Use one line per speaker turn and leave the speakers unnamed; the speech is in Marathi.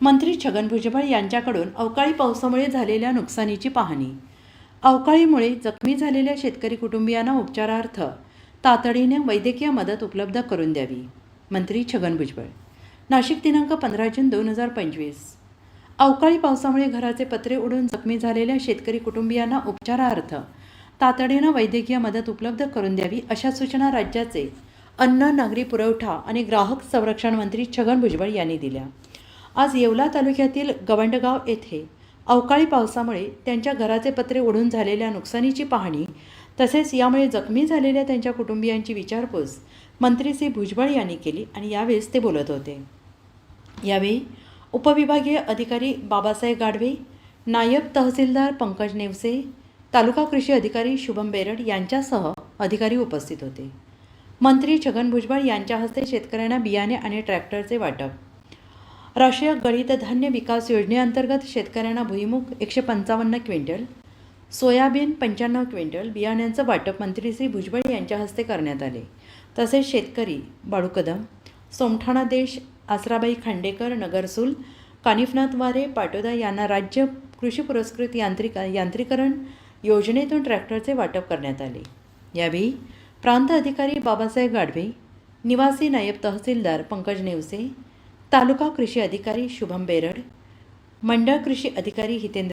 मंत्री छगन भुजबळ यांच्याकडून अवकाळी पावसामुळे झालेल्या नुकसानीची पाहणी. अवकाळीमुळे जखमी झालेल्या शेतकरी कुटुंबियांना उपचारार्थ तातडीने वैद्यकीय मदत उपलब्ध करून द्यावी. मंत्री छगन भुजबळ. नाशिक दिनांक पंधरा जून दोन हजार पंचवीस. अवकाळी पावसामुळे घराचे पत्रे उडून जखमी झालेल्या शेतकरी कुटुंबियांना उपचारार्थ तातडीनं वैद्यकीय मदत उपलब्ध करून द्यावी अशा सूचना राज्याचे अन्न नागरी पुरवठा आणि ग्राहक संरक्षण मंत्री छगन भुजबळ यांनी दिल्या. आज येवला तालुक्यातील गवंडगाव येथे अवकाळी पावसामुळे त्यांच्या घराचे पत्रे उडून झालेल्या नुकसानीची पाहणी तसेच यामुळे जखमी झालेल्या त्यांच्या कुटुंबियांची विचारपूस मंत्री श्री भुजबळ यांनी केली आणि यावेळेस ते बोलत होते. यावेळी उपविभागीय अधिकारी बाबासाहेब गाडवे नायब तहसीलदार पंकज नेवसे तालुका कृषी अधिकारी शुभम बेरड यांच्यासह अधिकारी उपस्थित होते. मंत्री छगन भुजबळ यांच्या हस्ते शेतकऱ्यांना बियाणे आणि ट्रॅक्टरचे वाटप राष्ट्रीय गळीत धान्य विकास योजनेअंतर्गत शेतकऱ्यांना भुईमुग एकशे पंचावन्न क्विंटल सोयाबीन पंच्याण्णव क्विंटल बियाण्यांचं वाटप मंत्री श्री भुजबळ यांच्या हस्ते करण्यात आले. तसेच शेतकरी बाळू कदम सोमठाणा देश आसराबाई खांडेकर नगरसूल कानिफनाथ वारे पाटोदा यांना राज्य कृषी पुरस्कृत यांत्रिक यांत्रिकरण योजनेतून ट्रॅक्टरचे वाटप करण्यात आले. यावेळी प्रांत अधिकारी बाबासाहेब गाढवे निवासी नायब तहसीलदार पंकज नेवसे तालुका कृषी अधिकारी शुभम बेरड मंडळ कृषी अधिकारी हितेंद्र